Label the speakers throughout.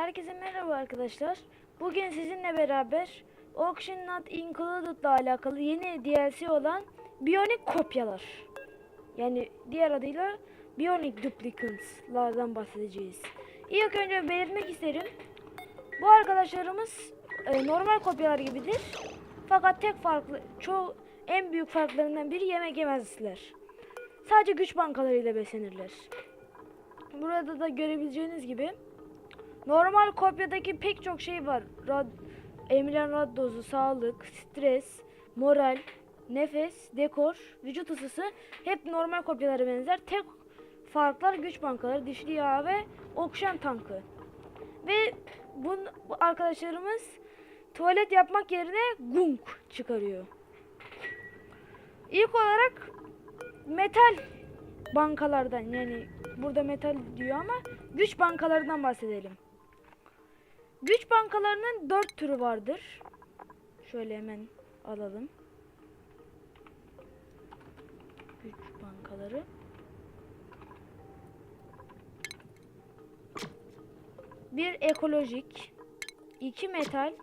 Speaker 1: Herkese merhaba arkadaşlar. Bugün sizinle beraber Auction Not Included ile alakalı yeni DLC olan Bionic kopyalar. Yani diğer adıyla Bionic Duplicates'lardan bahsedeceğiz. İlk önce belirtmek isterim. Bu arkadaşlarımız e, normal kopyalar gibidir. Fakat tek farklı, çoğu en büyük farklarından biri yemek yemezler. Sadece güç bankalarıyla beslenirler. Burada da görebileceğiniz gibi normal kopyadaki pek çok şey var. Rad, emilen rad dozu, sağlık, stres, moral, nefes, dekor, vücut ısısı hep normal kopyalara benzer. Tek farklar güç bankaları, dişli yağ ve oksijen tankı. Ve bu arkadaşlarımız tuvalet yapmak yerine gunk çıkarıyor. İlk olarak metal bankalardan yani burada metal diyor ama güç bankalarından bahsedelim. Güç bankalarının dört türü vardır. Şöyle hemen alalım. Güç bankaları. Bir ekolojik, iki metal,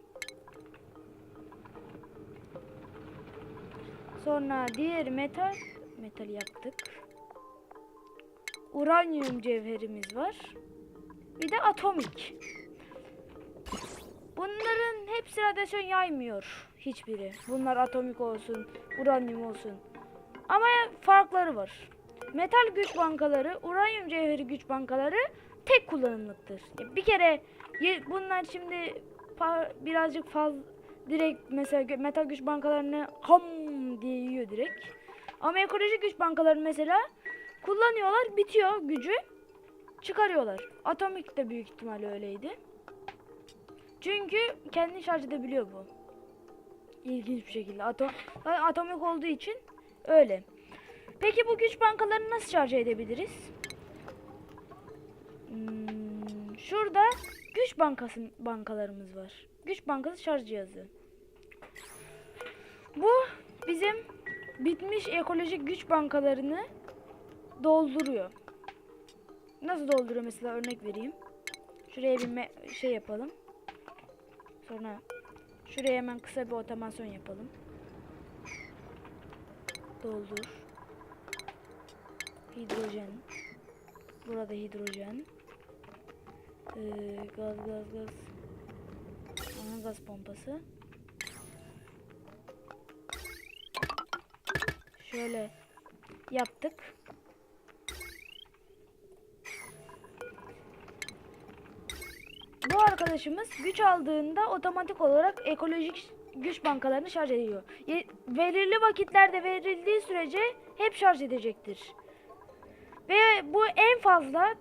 Speaker 1: sonra diğer metal, metal yaptık. Uranyum cevherimiz var. Bir de atomik. Bunların hepsi radyasyon yaymıyor hiçbiri. Bunlar atomik olsun, uranyum olsun. Ama farkları var. Metal güç bankaları, uranyum cevheri güç bankaları tek kullanımlıktır. Bir kere bunlar şimdi birazcık fazla direkt mesela metal güç bankalarını ham diye yiyor direkt. Ama ekolojik güç bankaları mesela kullanıyorlar, bitiyor gücü, çıkarıyorlar. Atomik de büyük ihtimalle öyleydi. Çünkü kendini şarj edebiliyor bu. İlginç bir şekilde. Atom, atomik olduğu için öyle. Peki bu güç bankalarını nasıl şarj edebiliriz? Hmm, şurada güç bankası bankalarımız var. Güç bankası şarj cihazı. Bu bizim bitmiş ekolojik güç bankalarını dolduruyor. Nasıl dolduruyor mesela örnek vereyim. Şuraya bir şey yapalım. Sonra şuraya hemen kısa bir otomasyon yapalım. Doldur. Hidrojen. Burada hidrojen. Ee, gaz gaz gaz. Ana gaz pompası. Şöyle yaptık. Bu arkadaşımız güç aldığında otomatik olarak ekolojik güç bankalarını şarj ediyor. Ye- Belirli vakitlerde verildiği sürece hep şarj edecektir. Ve bu en fazla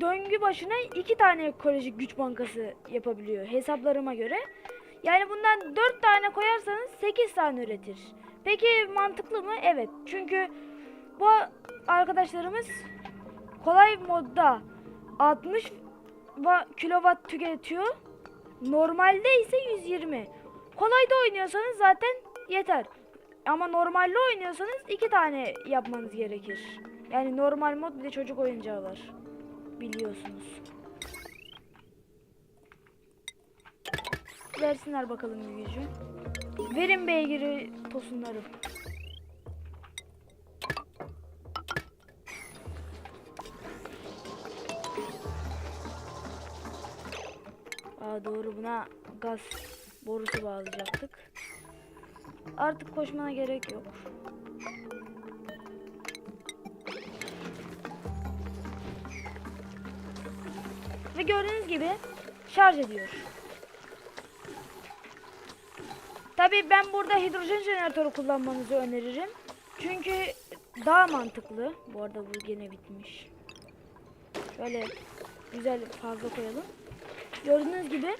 Speaker 1: döngü başına iki tane ekolojik güç bankası yapabiliyor hesaplarıma göre. Yani bundan 4 tane koyarsanız 8 tane üretir. Peki mantıklı mı? Evet. Çünkü bu arkadaşlarımız kolay modda 60 va- kilowatt tüketiyor. Normalde ise 120. Kolayda oynuyorsanız zaten yeter. Ama normalde oynuyorsanız iki tane yapmanız gerekir. Yani normal mod bir de çocuk oyuncağı var. Biliyorsunuz. Versinler bakalım bir gücü. Verin beygiri tosunları. Aa doğru buna gaz borusu bağlayacaktık. Artık koşmana gerek yok. Ve gördüğünüz gibi şarj ediyor. Tabii ben burada hidrojen jeneratörü kullanmanızı öneririm. Çünkü daha mantıklı. Bu arada bu gene bitmiş. Şöyle güzel fazla koyalım. Gördüğünüz gibi.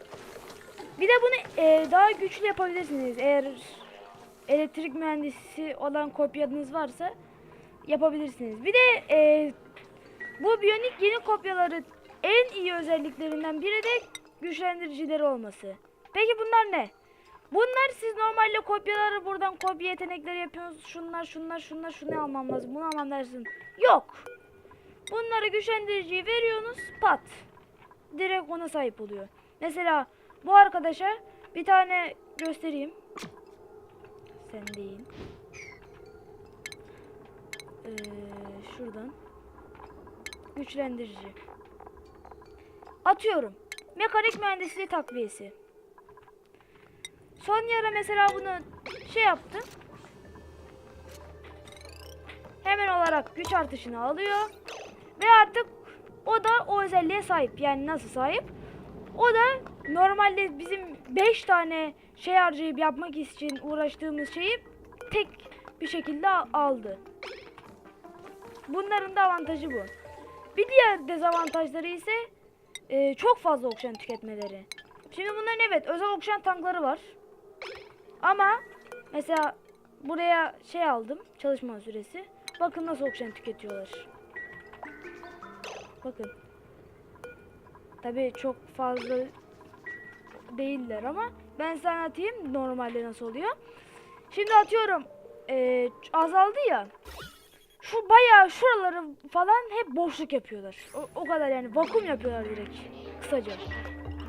Speaker 1: Bir de bunu e, daha güçlü yapabilirsiniz. Eğer elektrik mühendisi olan kopyanız varsa yapabilirsiniz. Bir de e, bu biyonik yeni kopyaları en iyi özelliklerinden biri de güçlendiricileri olması. Peki bunlar ne? Bunlar siz normalde kopyaları buradan kopya yetenekleri yapıyorsunuz. Şunlar şunlar şunlar şunu almam lazım. Bunu almam lazım. Yok. Bunları güçlendiriciyi veriyorsunuz. Pat. Direkt ona sahip oluyor. Mesela bu arkadaşa bir tane göstereyim. Sen değil. Ee, şuradan. Güçlendirici. Atıyorum. Mekanik mühendisliği takviyesi. Son yara mesela bunu şey yaptım. Hemen olarak güç artışını alıyor. Ve artık o da o özelliğe sahip. Yani nasıl sahip? O da normalde bizim 5 tane şey harcayıp yapmak için uğraştığımız şeyi tek bir şekilde aldı. Bunların da avantajı bu. Bir diğer dezavantajları ise e, çok fazla oksijen tüketmeleri. Şimdi bunların evet özel oksijen tankları var. Ama mesela buraya şey aldım çalışma süresi. Bakın nasıl oksijen tüketiyorlar. Bakın. Tabii çok fazla değiller ama ben size anlatayım normalde nasıl oluyor. Şimdi atıyorum eee, azaldı ya. Şu bayağı şuraları falan hep boşluk yapıyorlar. O, o kadar yani vakum yapıyorlar direkt. Kısaca.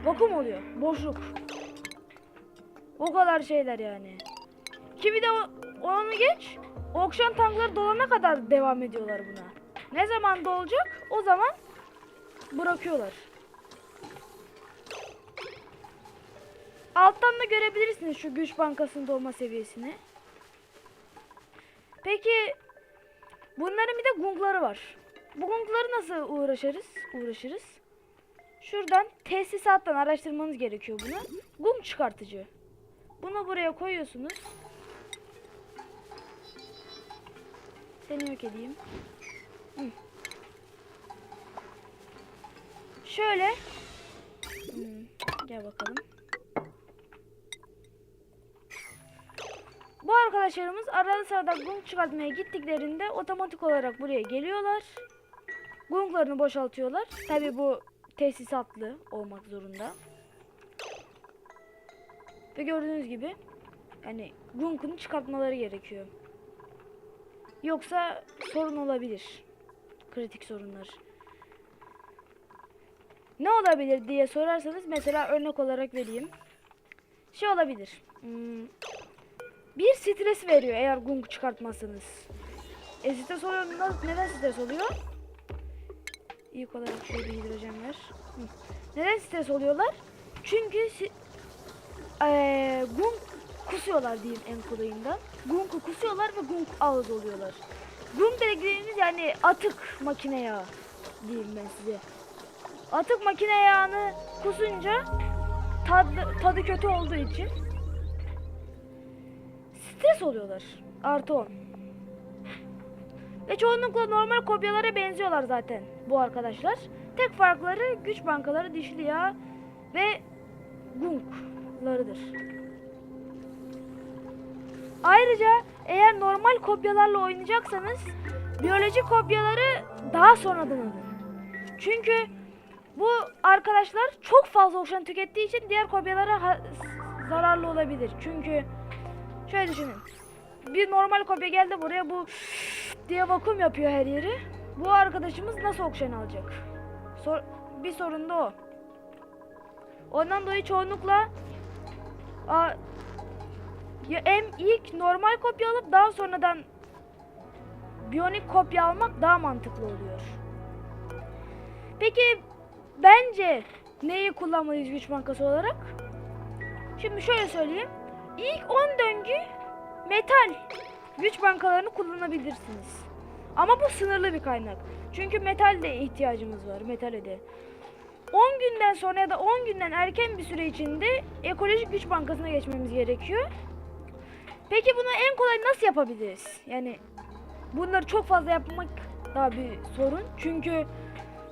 Speaker 1: Vakum oluyor. Boşluk. O kadar şeyler yani. Kimi de onu geç. Oksijen tankları dolana kadar devam ediyorlar buna. Ne zaman dolacak? O zaman bırakıyorlar. Alttan da görebilirsiniz şu güç bankasının dolma seviyesini. Peki bunların bir de gungları var. Bu gungları nasıl uğraşırız? Uğraşırız. Şuradan tesisattan araştırmanız gerekiyor bunu. Gung çıkartıcı. Bunu buraya koyuyorsunuz. Seni yok edeyim. Şöyle. Hmm, Gel bakalım. Bu arkadaşlarımız arada sırada gung çıkartmaya gittiklerinde otomatik olarak buraya geliyorlar. Gunglarını boşaltıyorlar. Tabi bu tesisatlı olmak zorunda. Ve gördüğünüz gibi yani gungunu çıkartmaları gerekiyor. Yoksa sorun olabilir. Kritik sorunlar. Ne olabilir diye sorarsanız mesela örnek olarak vereyim. Şey olabilir. Hmm, bir stres veriyor eğer gung çıkartmazsanız. E stres oluyor. Neden stres oluyor? İlk olarak şöyle hidrojen ver. Neden stres oluyorlar? Çünkü si eee gung kusuyorlar diyeyim en kolayından. Gung'u kusuyorlar ve gung ağız oluyorlar. Gung dediğimiz yani atık makine yağı diyeyim ben size. Atık makine yağını kusunca tadı, tadı kötü olduğu için stres oluyorlar. Artı 10. Ve çoğunlukla normal kopyalara benziyorlar zaten bu arkadaşlar. Tek farkları güç bankaları dişli yağ ve gunglarıdır. Ayrıca eğer normal kopyalarla oynayacaksanız biyoloji kopyaları daha sonradan alın. Çünkü bu arkadaşlar çok fazla oksijen tükettiği için diğer kopyalara zararlı olabilir. Çünkü şöyle düşünün. Bir normal kopya geldi buraya bu diye vakum yapıyor her yeri. Bu arkadaşımız nasıl oksijen alacak? Sor- bir sorun da o. Ondan dolayı çoğunlukla ya hem ilk normal kopya alıp daha sonradan biyonik kopya almak daha mantıklı oluyor. Peki bence neyi kullanmalıyız güç bankası olarak? Şimdi şöyle söyleyeyim. İlk 10 döngü metal güç bankalarını kullanabilirsiniz. Ama bu sınırlı bir kaynak. Çünkü metal de ihtiyacımız var. Metale de. 10 günden sonra ya da 10 günden erken bir süre içinde ekolojik güç bankasına geçmemiz gerekiyor. Peki bunu en kolay nasıl yapabiliriz? Yani bunları çok fazla yapmak daha bir sorun. Çünkü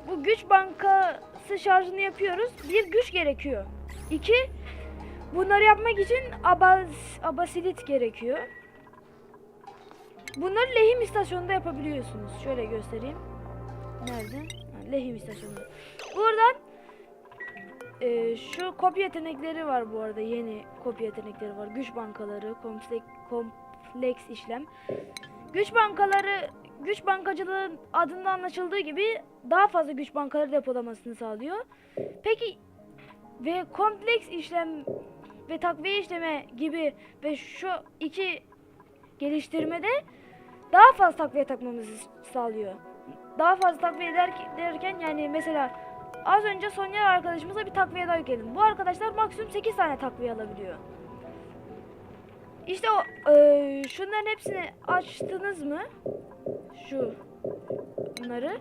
Speaker 1: bu güç bankası şarjını yapıyoruz. Bir güç gerekiyor. İki bunları yapmak için abas, abasilit gerekiyor. Bunları lehim istasyonunda yapabiliyorsunuz. Şöyle göstereyim. Nerede? Lehim istasyonu. Buradan e, şu kopya yetenekleri var bu arada. Yeni kopya yetenekleri var. Güç bankaları, kompleks, kompleks işlem. Güç bankaları güç bankacılığın adında anlaşıldığı gibi daha fazla güç bankaları depolamasını sağlıyor. Peki ve kompleks işlem ve takviye işleme gibi ve şu iki geliştirmede daha fazla takviye takmamızı sağlıyor. Daha fazla takviye der- derken yani mesela az önce Sonya arkadaşımıza bir takviye daha yükledim. Bu arkadaşlar maksimum 8 tane takviye alabiliyor. İşte o eee, şunların hepsini açtınız mı? Şu bunları.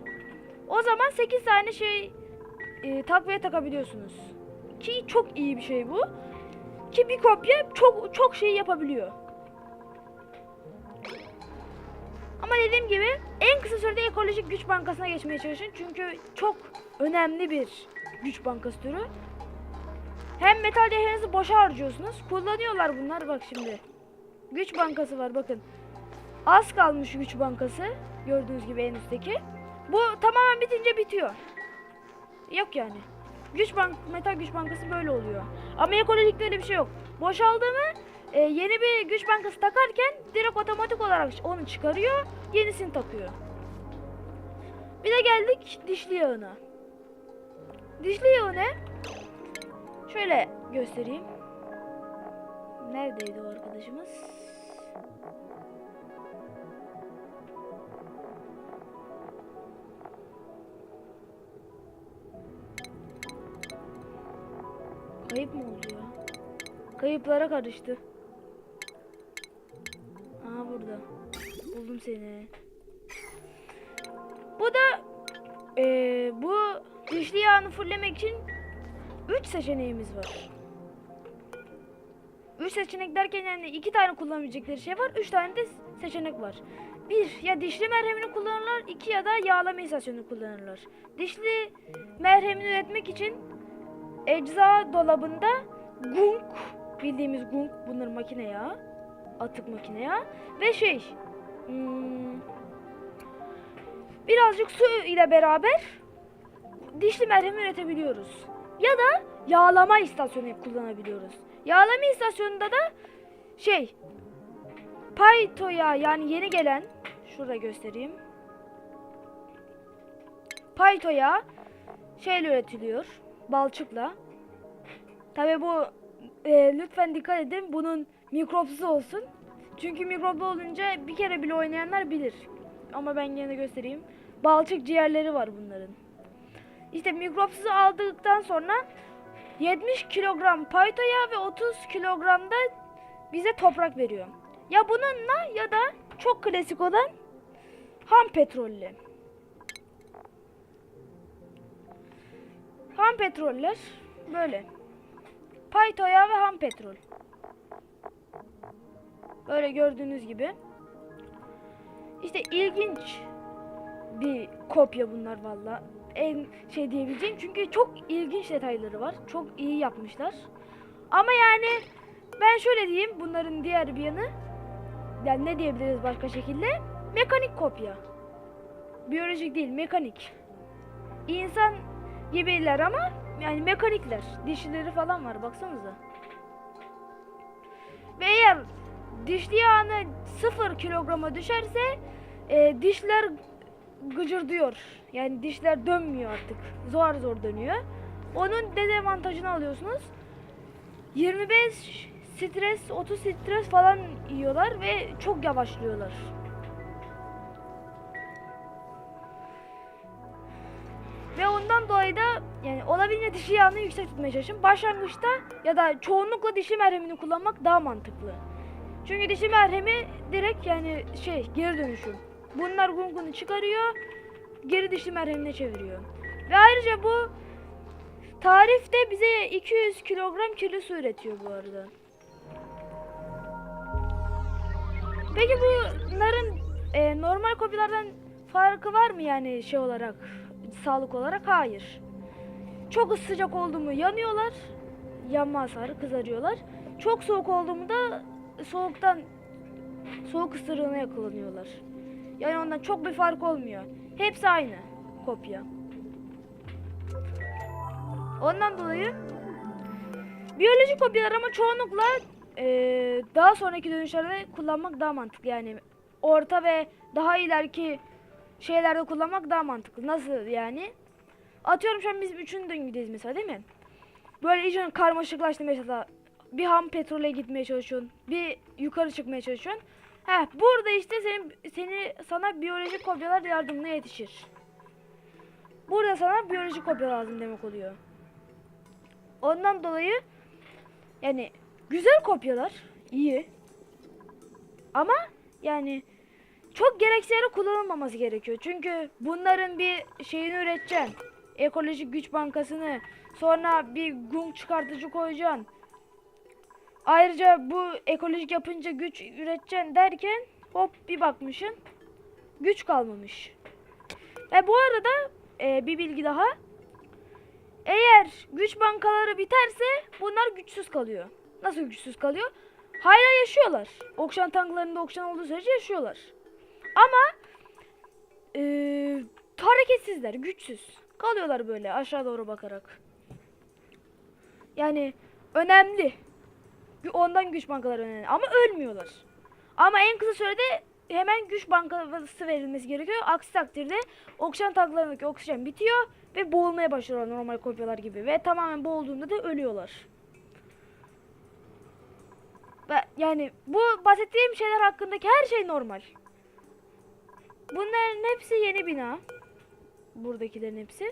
Speaker 1: O zaman 8 tane şey eee takviye takabiliyorsunuz. Ki çok iyi bir şey bu. Ki bir kopya çok çok şey yapabiliyor. Ama dediğim gibi en kısa sürede ekolojik güç bankasına geçmeye çalışın. Çünkü çok önemli bir güç bankası türü. Hem metal değerinizi boşa harcıyorsunuz. Kullanıyorlar bunlar bak şimdi. Güç bankası var bakın. Az kalmış güç bankası. Gördüğünüz gibi en üstteki. Bu tamamen bitince bitiyor. Yok yani. Güç bank metal güç bankası böyle oluyor. Ama ekolojikte öyle bir şey yok. Boşaldı mı e, yeni bir güç bankası takarken direkt otomatik olarak onu çıkarıyor, yenisini takıyor. Bir de geldik dişli yağına. Dişli yağı ne? Şöyle göstereyim. Neredeydi o arkadaşımız? Kayıp mı oldu ya? Kayıplara karıştı. Aha burada. Buldum seni. Bu da eee, bu dişli yağını fullemek için 3 seçeneğimiz var. 3 seçenek derken yani 2 tane kullanabilecekleri şey var. 3 tane de seçenek var. Bir ya dişli merhemini kullanırlar. iki ya da yağlama istasyonunu kullanırlar. Dişli merhemini üretmek için ecza dolabında gunk bildiğimiz gunk bunlar makine yağı atık makine yağı ve şey hmm, birazcık su ile beraber dişli merhem üretebiliyoruz. Ya da yağlama istasyonu kullanabiliyoruz. Yağlama istasyonunda da şey payto yani yeni gelen şurada göstereyim. Payto yağı şeyle üretiliyor. Balçıkla. Tabi bu e, lütfen dikkat edin bunun mikropsuz olsun. Çünkü mikroplu olunca bir kere bile oynayanlar bilir. Ama ben yine göstereyim. Balçık ciğerleri var bunların. İşte mikropsuzu aldıktan sonra 70 kilogram payto yağı ve 30 kilogram da bize toprak veriyor. Ya bununla ya da çok klasik olan ham petrolle. Ham petroller böyle. Payto yağı ve ham petrol. Böyle gördüğünüz gibi. İşte ilginç bir kopya bunlar valla. En şey diyebileceğim çünkü çok ilginç detayları var. Çok iyi yapmışlar. Ama yani ben şöyle diyeyim bunların diğer bir yanı yani ne diyebiliriz başka şekilde? Mekanik kopya. Biyolojik değil, mekanik. İnsan gibiler ama yani mekanikler. Dişleri falan var baksanıza. Ve eğer dişli yağını 0 kilograma düşerse e, dişler gıcırdıyor. Yani dişler dönmüyor artık. Zor zor dönüyor. Onun dezavantajını alıyorsunuz. 25 stres, 30 stres falan yiyorlar ve çok yavaşlıyorlar. Ve ondan dolayı da yani olabildiğince dişi yağını yüksek tutmaya çalışın. Başlangıçta ya da çoğunlukla dişi merhemini kullanmak daha mantıklı. Çünkü dişi merhemi direkt yani şey geri dönüşüm. Bunlar gungunu çıkarıyor, geri dişli merhemine çeviriyor. Ve ayrıca bu tarifte bize 200 kilogram kirli su üretiyor bu arada. Peki bunların e, normal kopyalardan farkı var mı yani şey olarak, sağlık olarak? Hayır. Çok sıcak oldu mu yanıyorlar, yanma hasarı, kızarıyorlar. Çok soğuk oldu mu da soğuktan, soğuk ısırığına yakalanıyorlar. Yani ondan çok bir fark olmuyor. Hepsi aynı kopya. Ondan dolayı biyolojik kopyalar ama çoğunlukla eee, daha sonraki dönüşlerde kullanmak daha mantıklı. Yani orta ve daha ileriki şeylerde kullanmak daha mantıklı. Nasıl yani? Atıyorum şu an biz üçüncü döngüdeyiz mesela değil mi? Böyle iyice karmaşıklaştı mesela. Bir ham petrole gitmeye çalışıyorsun. Bir yukarı çıkmaya çalışıyorsun. Heh, burada işte senin, seni sana biyolojik kopyalar yardımına yetişir. Burada sana biyolojik kopya lazım demek oluyor. Ondan dolayı yani güzel kopyalar iyi. Ama yani çok gereksiz kullanılmaması gerekiyor. Çünkü bunların bir şeyini üreteceksin. Ekolojik güç bankasını sonra bir gung çıkartıcı koyacaksın. Ayrıca bu ekolojik yapınca güç üreteceksin derken hop bir bakmışsın güç kalmamış. Ve bu arada e, bir bilgi daha. Eğer güç bankaları biterse bunlar güçsüz kalıyor. Nasıl güçsüz kalıyor? Hala yaşıyorlar. Okşan tanklarında okşan olduğu sürece yaşıyorlar. Ama e, hareketsizler, güçsüz. Kalıyorlar böyle aşağı doğru bakarak. Yani önemli. Ondan güç bankaları önemli. Ama ölmüyorlar. Ama en kısa sürede hemen güç bankası verilmesi gerekiyor. Aksi takdirde okşan tanklarındaki oksijen bitiyor ve boğulmaya başlıyorlar normal kopyalar gibi. Ve tamamen boğulduğunda da ölüyorlar. Ve yani bu bahsettiğim şeyler hakkındaki her şey normal. Bunların hepsi yeni bina. Buradakilerin hepsi.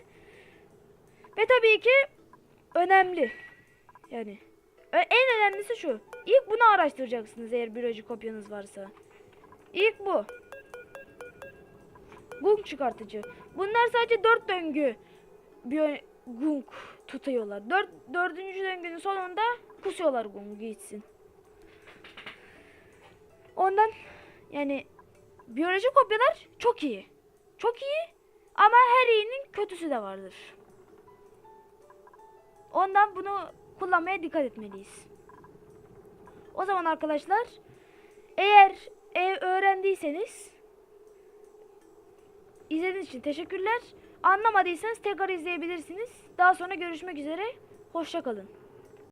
Speaker 1: Ve tabii ki önemli. Yani en önemlisi şu. İlk bunu araştıracaksınız eğer biyolojik kopyanız varsa. İlk bu. Gung çıkartıcı. Bunlar sadece dört döngü biyo gung tutuyorlar. Dört, dördüncü döngünün sonunda kusuyorlar gungu gitsin. Ondan yani biyolojik kopyalar çok iyi. Çok iyi ama her iyinin kötüsü de vardır. Ondan bunu kullanmaya dikkat etmeliyiz. O zaman arkadaşlar eğer e, öğrendiyseniz izlediğiniz için teşekkürler. Anlamadıysanız tekrar izleyebilirsiniz. Daha sonra görüşmek üzere. Hoşça kalın.